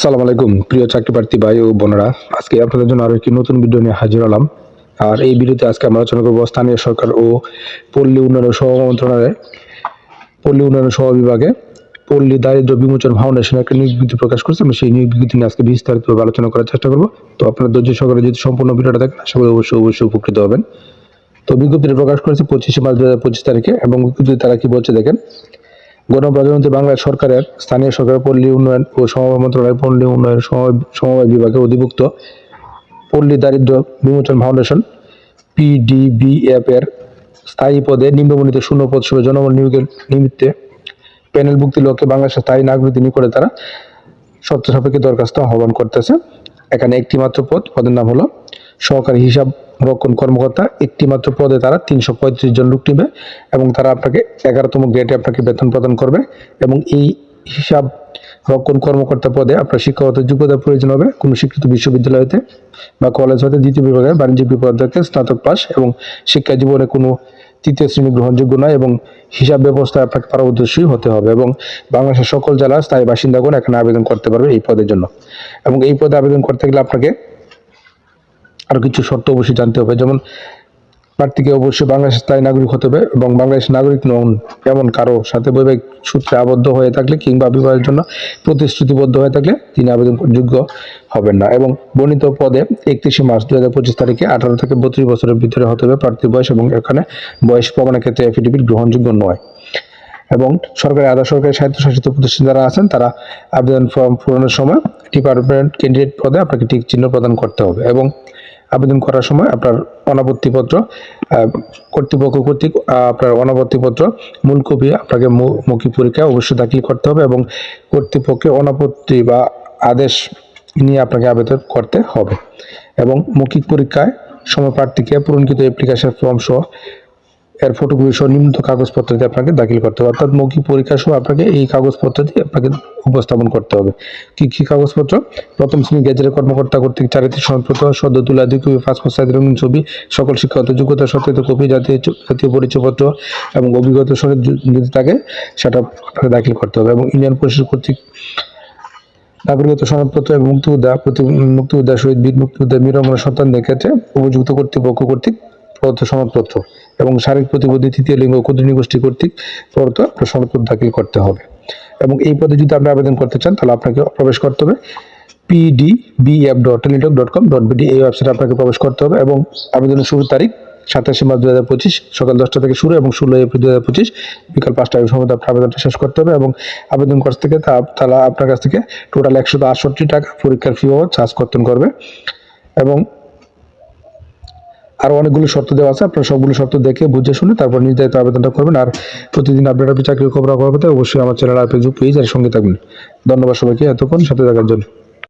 আসসালামু আলাইকুম, প্রিয় চাকরি প্রার্থী ভাই ও বোনেরা। আজকে আপনাদের জন্য আরও একটি নতুন ভিডিও নিয়ে হাজির হলাম। আর এই ভিডিওতে আজকে আমরা আলোচনা করব স্থানীয় সরকার ও পল্লী উন্নয়ন সহ মন্ত্রণালয়ে। পল্লী উন্নয়ন সহ বিভাগে পল্লী দারিদ্র বিমোচন ফাউন্ডেশন একটা নিয়োগ প্রকাশ করছে। আমরা সেই নিয়োগ বিজ্ঞপ্তি নিয়ে আজকে বিস্তারিতভাবে আলোচনা করার চেষ্টা করব। তো আপনারা ধৈর্য সহকারে যদি সম্পূর্ণ ভিডিওটা দেখেন, আশা করি অবশ্যই অবশ্যই উপকৃত হবেন। তো বিজ্ঞপ্তিটা প্রকাশ করেছে পঁচিশে মার্চ দু হাজার পঁচিশ তারিখে এবং বিজ্ঞপ্তি তারা কি বলছে দেখেন? গণপ্রজাতন্ত্রী বাংলাদেশ সরকারের স্থানীয় সরকারের পল্লী উন্নয়ন ও সমবায় মন্ত্রণালয়ের পল্লী উন্নয়ন সমবায়- বিভাগে অধিভুক্ত পল্লী দারিদ্র বিমোচন ফাউন্ডেশন পিডিবিএফ এর স্থায়ী পদে নিম্নবর্ণিত শূন্য পদ হিসেবে জনগণ নিয়োগের নিমিত্তে প্যানেলভুক্তি লক্ষ্যে বাংলাদেশের স্থায়ী নাগরিক নিকটে তারা শর্ত সাপেক্ষে দরখাস্ত আহ্বান করতেছে। এখানে একটি মাত্র পদ, পদের নাম হলো সহকারী হিসাব রক্ষণ কর্মকর্তা। একটি মাত্র পদে তারা তিনশো পঁয়ত্রিশ জন লোক নিবে এবং তারা আপনাকে এগারোতম গ্রেডে আপনাকে বেতন প্রদান করবে এবং এই হিসাব রক্ষণ কর্মকর্তা পদে আপনার শিক্ষাগত যোগ্যতার প্রয়োজন হবে। কোনো স্বীকৃত বিশ্ববিদ্যালয় হতে বা কলেজ হতে দ্বিতীয় বিভাগে বাণিজ্যিক বিভাগ স্নাতক পাস এবং শিক্ষা জীবনে কোনো তৃতীয় শ্রেণি গ্রহণযোগ্য নয় এবং হিসাব ব্যবস্থা আপনাকে পারদর্শী হতে হবে এবং বাংলাদেশের সকল জেলার স্থায়ী বাসিন্দাগণ এখানে আবেদন করতে পারবে এই পদের জন্য। এবং এই পদে আবেদন করতে গেলে আপনাকে আরও কিছু শর্ত অবশ্যই জানতে হবে। যেমন প্রার্থীকে অবশ্যই বাংলাদেশের স্থায়ী নাগরিক হতে হবে এবং বাংলাদেশ নাগরিক নন এমন কারও সাথে বৈবাহিক সূত্রে আবদ্ধ হয়ে থাকলে কিংবা বিবাহের জন্য প্রতিশ্রুতিবদ্ধ হয়ে থাকলে তিনি আবেদন যোগ্য হবেন না। এবং বর্ণিত পদে একত্রিশে মার্চ দু হাজার পঁচিশ তারিখে আঠারো থেকে বত্রিশ বছরের ভিতরে হতে হবে প্রার্থীর বয়স এবং এখানে বয়স প্রমাণের ক্ষেত্রে এফিডেভিট গ্রহণযোগ্য নয়। এবং সরকারি, আধা সরকারি স্বায়ত্তশাসিত প্রতিষ্ঠান যারা আছেন, তারা আবেদন ফর্ম পূরণের সময় ডিপার্টমেন্ট ক্যান্ডিডেট পদে আপনাকে ঠিক চিহ্ন প্রদান করতে হবে। এবং আবেদন করার সময় আপনার অনাপত্তিপত্র কর্তৃপক্ষ কর্তৃক আপনার অনাপত্তিপত্র মূল কপি আপনাকে মৌখিক পরীক্ষা অবশ্যই দাখিল করতে হবে এবং কর্তৃপক্ষের অনাপত্তি বা আদেশ নিয়ে আপনাকে আবেদন করতে হবে। এবং মৌখিক পরীক্ষায় সময় প্রার্থীকে পূরণকৃত অ্যাপ্লিকেশন ফর্ম সহ এর ফটোকপি সহ কাগজপত্র দিয়ে আপনাকে দাখিল করতে হবে। অর্থাৎ মৌখিক পরীক্ষা সহ আপনাকে এই কাগজপত্র দিয়ে আপনাকে উপস্থাপন করতে হবে। কি কি কাগজপত্র? প্রথম শ্রেণি গেজেটের কর্মকর্তা কর্তৃক চারিত্রিক সনদপত্র সদ্য তুলা দুই কপি পাসপোর্ট সাইজ রঙিন ছবি, সকল শিক্ষাগত যোগ্যতা সত্যায়িত কপি, জাতীয় জাতীয় পরিচয়পত্র এবং অভিজ্ঞতা সহ যদি থাকে, সেটা আপনাকে দাখিল করতে হবে এবং ইউনিয়ন পরিষদ কর্তৃক নাগরিকত্ব সনদপত্র এবং মুক্তিযোদ্ধা প্রতি মুক্তিযোদ্ধা শহীদ বীর মুক্তিযোদ্ধা বীরঙ্গনা সন্তানদের ক্ষেত্রে উপযুক্ত কর্তৃপক্ষ কর্তৃক প্রদত্ত সনদপত্র এবং শারীরিক প্রতিবন্ধী তৃতীয় লিঙ্গ ও ক্ষুদ্র গোষ্ঠী কর্তৃক প্রদত্ত সনদপত্র দাখিল করতে হবে। এবং এই পদে যদি আপনি আবেদন করতে চান, তাহলে আপনাকে প্রবেশ করতে হবে P D B F dot Teletalk dot com dot B D এই ওয়েবসাইটে আপনাকে প্রবেশ করতে হবে এবং আবেদনের শুরুর তারিখ সাতাশে মার্চ দু হাজার পঁচিশ, সকাল দশটা থেকে শুরু এবং ষোলোই এপ্রিল দু হাজার পঁচিশ, বিকাল পাঁচটার সময় আপনার আবেদনটা শেষ করতে হবে এবং আবেদন কাছ থেকে তা তারা আপনার কাছ থেকে টোটাল একশো আটষট্টি টাকা পরীক্ষার ফি বাবদ চার্জ কর্তন করবে। এবং আরও অনেকগুলো শর্ত দেওয়া আছে। আপনারা সবগুলো শর্ত দেখে, বুঝে শুনে তারপর নির্ধারিত আবেদনটা করবেন। আর প্রতিদিন আপডেট আপনি চাকরির খবর অবশ্যই আমার চ্যানেল আর ফেসবুক পেজ আর সঙ্গে থাকবেন। ধন্যবাদ সবাইকে এতক্ষণ সাথে থাকার জন্য।